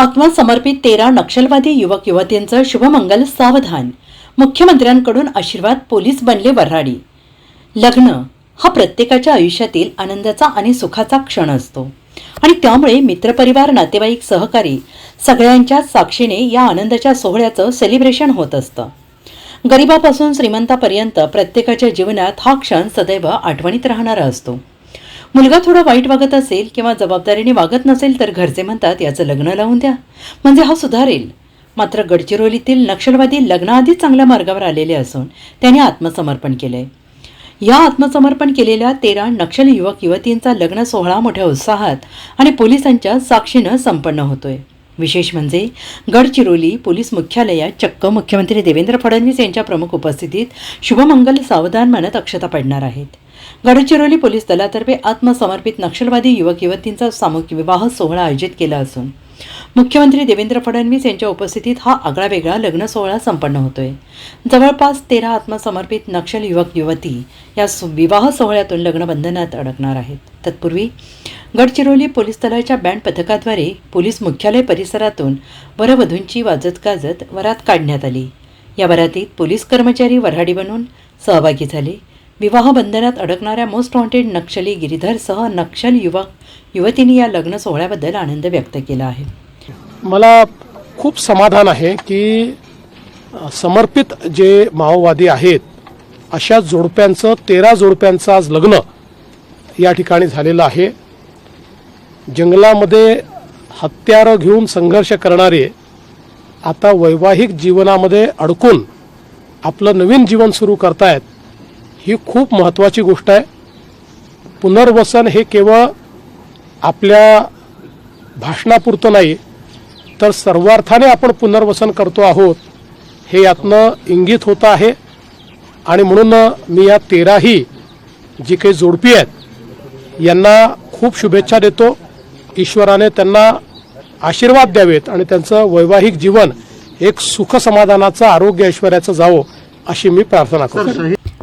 आत्मसमर्पित तेरा नक्षलवादी युवक युवतींचं शुभमंगल सावधान. मुख्यमंत्र्यांकडून आशीर्वाद पोलीस बनले वऱ्हाडी. लग्न हा प्रत्येकाच्या आयुष्यातील आनंदाचा आणि सुखाचा क्षण असतो. आणि त्यामुळे मित्रपरिवार नातेवाईक सहकारी सगळ्यांच्या साक्षीने या आनंदाच्या सोहळ्याचं सेलिब्रेशन होत असतं. गरिबापासून श्रीमंतापर्यंत प्रत्येकाच्या जीवनात हा क्षण सदैव आठवणीत राहणारा असतो. मुलगा थोडा वाईट वागत असेल किंवा जबाबदारीने वागत नसेल तर घरचे म्हणतात याचं लग्न लावून द्या. म्हणजे हा सुधारेल. मात्र गडचिरोलीतील नक्षलवादी लग्नाआधीच चांगल्या मार्गावर आलेले असून त्याने आत्मसमर्पण केलंय. या आत्मसमर्पण केलेल्या तेरा नक्षल युवक युवतींचा लग्न सोहळा मोठ्या उत्साहात आणि पोलिसांच्या साक्षीनं संपन्न होतोय. विशेष म्हणजे गडचिरोली पोलीस मुख्यालयात चक्क मुख्यमंत्री देवेंद्र फडणवीस यांच्या प्रमुख उपस्थितीत शुभमंगल सावधान म्हणत अक्षता पडणार आहेत. गडचिरोली पोलीस दलातर्फे आत्मसमर्पित नक्षलवादी युवक युवतींचा सामूहिक विवाह सोहळा आयोजित केला असून मुख्यमंत्री देवेंद्र फडणवीस यांच्या उपस्थितीत हा आगळावेगळा लग्न सोहळा संपन्न होतोय. जवळपास तेरा आत्मसमर्पित नक्षल युवक युवती या विवाह सोहळ्यातून लग्नबंधनात अडकणार आहेत. तत्पूर्वी गडचिरोली पोलीस दलाच्या बँड पथकाद्वारे पोलीस मुख्यालय परिसरातून वरवधूंची वाजत गाजत वरात काढण्यात आली. या वरातीत पोलीस कर्मचारी वऱ्हाडी बनून सहभागी झाले. विवाह बंधनात अडकणाऱ्या मोस्ट वॉन्टेड नक्षली गिरीधरसह नक्षल युवा युवतींनी या लग्न सोहळ्याबद्दल आनंद व्यक्त केला आहे. मला खूप समाधान आहे की समर्पित जे माओवादी आहेत अशा जोडप्यांचं तेरा जोडप्यांचं आज लग्न या ठिकाणी झालेलं आहे. जंगलामध्ये हत्यारं घेऊन संघर्ष करणारे आता वैवाहिक जीवनामध्ये अडकून आपलं नवीन जीवन सुरू करतायत ही खूप महत्त्वाची गोष्ट आहे. पुनर्वसन हे केवळ आपल्या भाषणापुरतं नाही तर सर्वार्थाने आपण पुनर्वसन करतो आहोत हे यातनं इंगित होतं आहे. आणि म्हणून मी या तेराही जी काही जोडपी आहेत यांना खूप शुभेच्छा देतो. ईश्वराने त्यांना आशीर्वाद द्यावेत आणि त्यांचं वैवाहिक जीवन एक सुख समाधानाचं आरोग्य ऐश्वर्याचं जावं अशी मी प्रार्थना करतो.